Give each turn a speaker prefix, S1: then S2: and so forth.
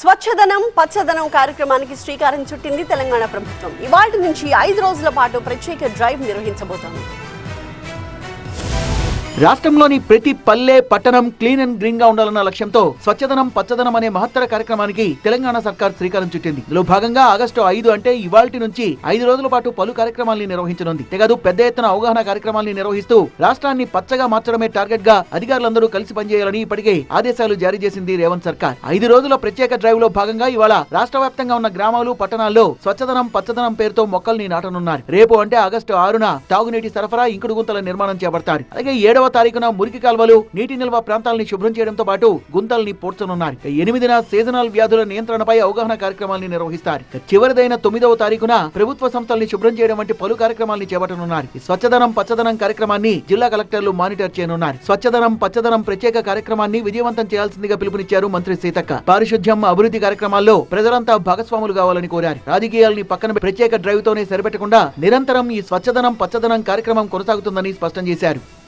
S1: స్వచ్ఛదనం పచ్చదనం కార్యక్రమానికి శ్రీకారం చుట్టింది తెలంగాణ ప్రభుత్వం. ఇవాటి నుంచి ఐదు రోజుల పాటు ప్రత్యేక డ్రైవ్ నిర్వహించబోతోంది.
S2: రాష్ట్రంలోని ప్రతి పల్లె పట్టణం క్లీన్ అండ్ గ్రీన్గా ఉండాలన్న లక్ష్యంతో స్వచ్ఛదనం పచ్చదనం అనే మహత్తర కార్యక్రమానికి తెలంగాణ సర్కార్ శ్రీకారం చుట్టింది. ఇందులో భాగంగా ఆగస్టు ఐదు అంటే ఇవాల్టి నుంచి ఐదు రోజుల పాటు పలు కార్యక్రమాల్ని నిర్వహించనుంది. తెగదు పెద్ద ఎత్తున అవగాహన కార్యక్రమాల్ని నిర్వహిస్తూ రాష్ట్రాన్ని పచ్చగా మార్చడమే టార్గెట్గా అధికారులందరూ కలిసి పనిచేయాలని ఇప్పటికే ఆదేశాలు జారీ చేసింది రేవంత్ సర్కార్. ఐదు రోజుల ప్రత్యేక డ్రైవ్లో భాగంగా ఇవాళ రాష్ట్ర వ్యాప్తంగా ఉన్న గ్రామాలు పట్టణాల్లో స్వచ్ఛదనం పచ్చదనం పేరుతో మొక్కల్ని నాటనున్నారు. రేపు అంటే ఆగస్టు ఆరున తాగునీటి సరఫరా ఇంకుడు గుంతల నిర్మాణం చేపడతారు. అలాగే ఏడవ తారీఖున మురికి కాల్వలు నీటి నిల్వ ప్రాంతాలని శుభ్రం చేయడంతో పాటు గుంతల్ని పోడ్చనున్నారు ఎనిమిదిన సీజనల్ వ్యాధుల నియంత్రణపై అవగాహన కార్యక్రమాల్ని నిర్వహిస్తారు. చివరిదైన తొమ్మిదవ తారీఖున ప్రభుత్వ సంస్థల్ని శుభ్రం చేయడం వంటి పలు కార్యక్రమాల్ని చేపట్టనున్నారు. స్వచ్ఛదనం పచ్చదనం కార్యక్రమాన్ని జిల్లా కలెక్టర్లు మానిటర్ చేయనున్నారు. స్వచ్ఛదనం పచ్చదనం ప్రత్యేక కార్యక్రమాన్ని విజయవంతం చేయాల్సిందిగా పిలుపునిచ్చారు మంత్రి సీతక్క. పారిశుద్ధ్యం అభివృద్ధి కార్యక్రమాల్లో ప్రజలంతా భాగస్వాములు కావాలని కోరారు. రాజకీయాల్ని పక్కన ప్రత్యేక డ్రైవ్ తోనే సరిపెట్టకుండా నిరంతరం ఈ స్వచ్ఛదనం పచ్చదనం కార్యక్రమం కొనసాగుతుందని స్పష్టం చేశారు.